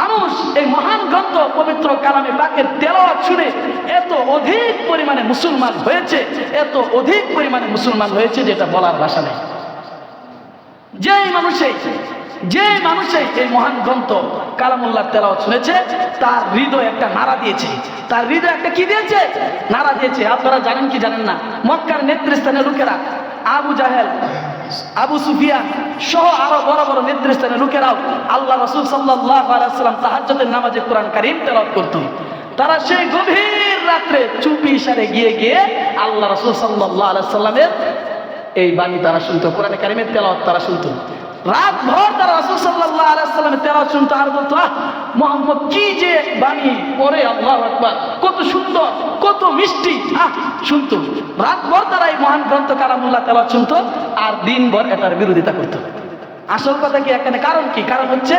মানুষ এই মহান গ্রন্থ পবিত্র কালামে পাকের তেলাওয়াত শুনে এত অধিক পরিমাণে মুসলমান হয়েছে, এত অধিক পরিমাণে মুসলমান হয়েছে যেটা বলার ভাষা নেই। যেই মানুষে যে মানুষে এই মহান গ্রন্থ কালামুল্লাহ তেলাওয়াত শুনেছে, তার হৃদয় একটা নাড়া দিয়েছে। তার হৃদয় একটা কি দিয়েছে? নাড়া দিয়েছে। আপনারা জানেন কি জানেন না? মক্কার নেতৃস্থানের লোকেরা আবু জাহেল আবু সুফিয়া সহ আরও বড় বড় নেতৃস্থানের লোকেরাও আল্লাহ রসুল সাল্লাহ আলাইসাল্লাম তাহাজ্জতের নামাজে কোরআন কারিম তেলাওয়াত করত। তারা সেই গভীর রাত্রে চুপি সারে গিয়ে গিয়ে আল্লাহ রসুল সাল্লাহ আলাইসাল্লামের এই বাণী তারা শুনতো, কোরআনে কারিমের তেলাওয়াত তারা শুনতো। রাত ভর তারা রসুল সাল্লাহ আলাইসাল্লামের তেরা শুনতো আর বলতো, আহ, মোহাম্মদ, কি যে বাণী ওরে আল্লাহ আকবার, কত সুন্দর, কত মিষ্টি, আহ, শুনতো। রাত ভর তারা এই মহান গ্রন্থ কালামুল্লাহ তেরা শুনতো আর দিন ভর এটার বিরোধিতা করতো। আসল কথা কি এখানে? কারণ কি? কারণ হচ্ছে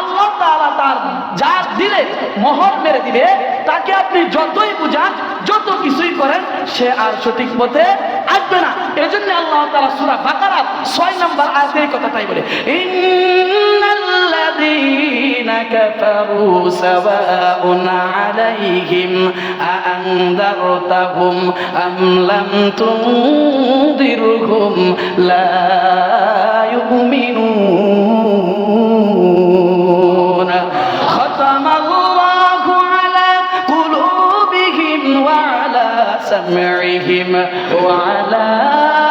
আল্লাহ তাআলা তার যার দিলে মোহর মেরে দিবে, তাকে আপনি যতই বুঝান যত কিছুই করেন, সে আর সঠিক পথে আসবে না। এজন্য আল্লাহ তাআলা সূরা বাকারা 6 নম্বর আয়াতে এই কথাটাই বলে, ইন্নাল্লাযীনা কাফারু সাওয়াউন আলাইহিম আআনদারতাহুম আম লাম তুনদিরহুম লা يؤمنون. ختم الله على قلوبهم وعلى سمعهم وعلى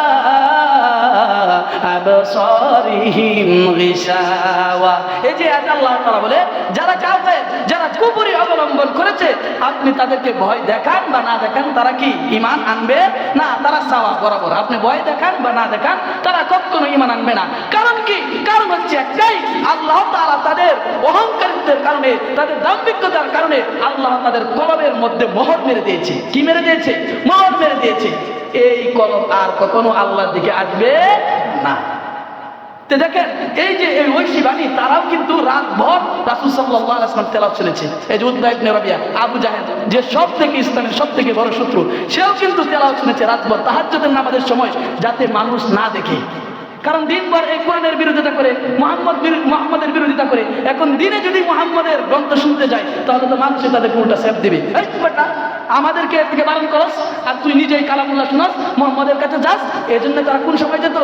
আবসারিহিম গিশাওয়া এই যে আয়াত আল্লাহ তাআলা বলে, যারা কাফের যারা কুফরি অবলম্বন করেছে, আপনি তাদেরকে ভয় দেখান বা না দেখান, তারা কি ঈমান আনবে? না, তারা সাওয়া বরাবর। আপনি ভয় দেখান বা না দেখান, তারা কখনো ঈমান আনবে না। কারণ কি? কারণ হচ্ছে একটাই, আল্লাহ তাআলা তাদের অহংকারিত্বের কারণে, তাদের দাম্ভিকতার কারণে আল্লাহ তাদের কলবের মধ্যে মোহর মেরে দিয়েছে। কি মেরে দিয়েছে? মোহর মেরে দিয়েছে। এই কলম আর কখনো আল্লাহর দিকে আসবে না। তো দেখেন, এই যে এই ঐশী বাণী, তারাও কিন্তু রাত ভর রাসুল সাল্লাহ আসলাম তেলাও চলেছে এই যে উদ্দাইব নেরাবিয়া আবু জাহেদ যে সব থেকে ইসলামের সব থেকে বড় শত্রু, সেও কিন্তু তেলাও শুনেছে রাত ভর তাহাজ্জুদের নামাজের সময়, যাতে মানুষ না দেখে। কারণ দিনভর এই কোরআনের বিরোধিতা করে, মোহাম্মদ মোহাম্মদের বিরোধিতা করে। এখন দিনে যদি মোহাম্মদের গ্রন্থ শুনতে যায়, তাহলে তো মানুষে তাদেরকে উল্টা সেপ দিবে। এই বেটা আমাদেরকে এর থেকে বারণ করস, আর তুই নিজেই কালামুল্লাহ শুনাস, মোহাম্মদের কাছে যাস এই জন্য তারা কোন সময় যেত?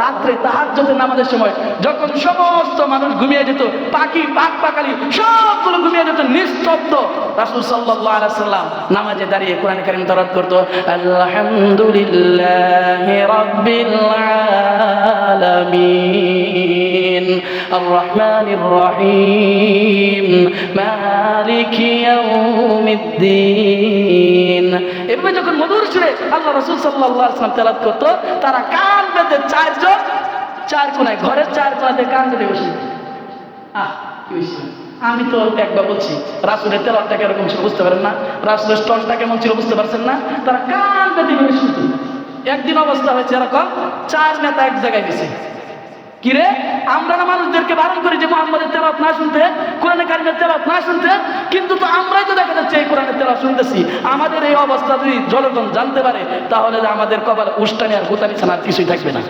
রাত্রে তাহার নামাজের সময়, যখন সমস্ত মানুষ ঘুমিয়ে যেত, পাখি পাক পাকালি, সবগুলো ঘুমিয়ে যেত, নিস্তব্ধ। রাসূল সাল্লাল্লাহু আলাইহি সাল্লাম নামাজে দাঁড়িয়ে কোরআন কারীম তেলাওয়াত করতো, আলহামদুলিল্লাহি রাব্বিল আর রহমানির রহিম মালিকি ইয়াউমিদ্দিন এভাবে যখন মধুর সুরে আল্লাহ রাসূল সাল্লাল্লাহু আলাইহি সাল্লাম তেলাওয়াত করতো, তারা কান বেঁধে চারজন চার কোনায় ঘরের চার কোনাতে কান বেঁধে বসে। আহ, কি? আমি তো একবার বলছি, রাসুলের তেলারটা কীরকম ছিল বুঝতে পারেন না? রাসুলের স্টলটা কেমন ছিল বুঝতে পারছেন না? তারা কান বেঁধে শুনতো। একদিন অবস্থা হয়েছে এরকম, চার নেতা এক জায়গায় গেছে। কিরে? আমরা না মানুষদেরকে বারণ করি যে মোহাম্মদের তেলাত না শুনতে, কোরআনে কারিমের তেলাত না শুনতে, কিন্তু তো আমরাই তো দেখা যাচ্ছে এই কোরআনের তেলা শুনতেছি। আমাদের এই অবস্থা যদি জনগণ জানতে পারে, তাহলে আমাদের কপালে উষ্টানি আর গুতানি ছাড়া কিছুই থাকবে না।